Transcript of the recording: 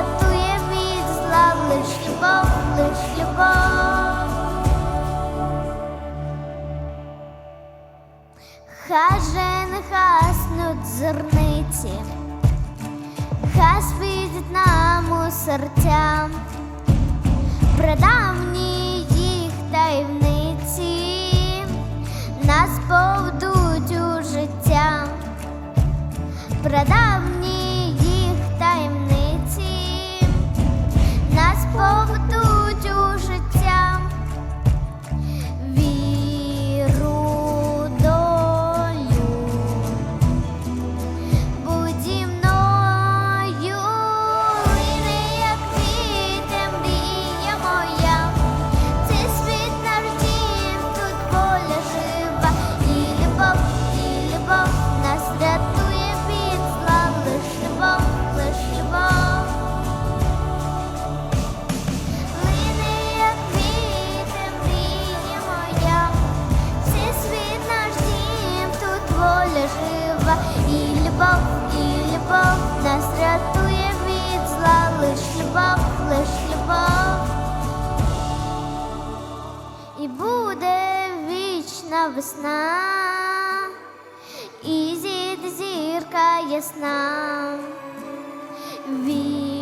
рятує від зла, лиш любов, лиш любов. Хай не хаснуть зерниці, хай світить нам у серця, Придавні їх таємниці, нас поведуть у життя. Придавні любов, і любов нас рятує від зла, лиш любов, лиш любов, і буде вічна весна, і зійде зірка ясна. Ві...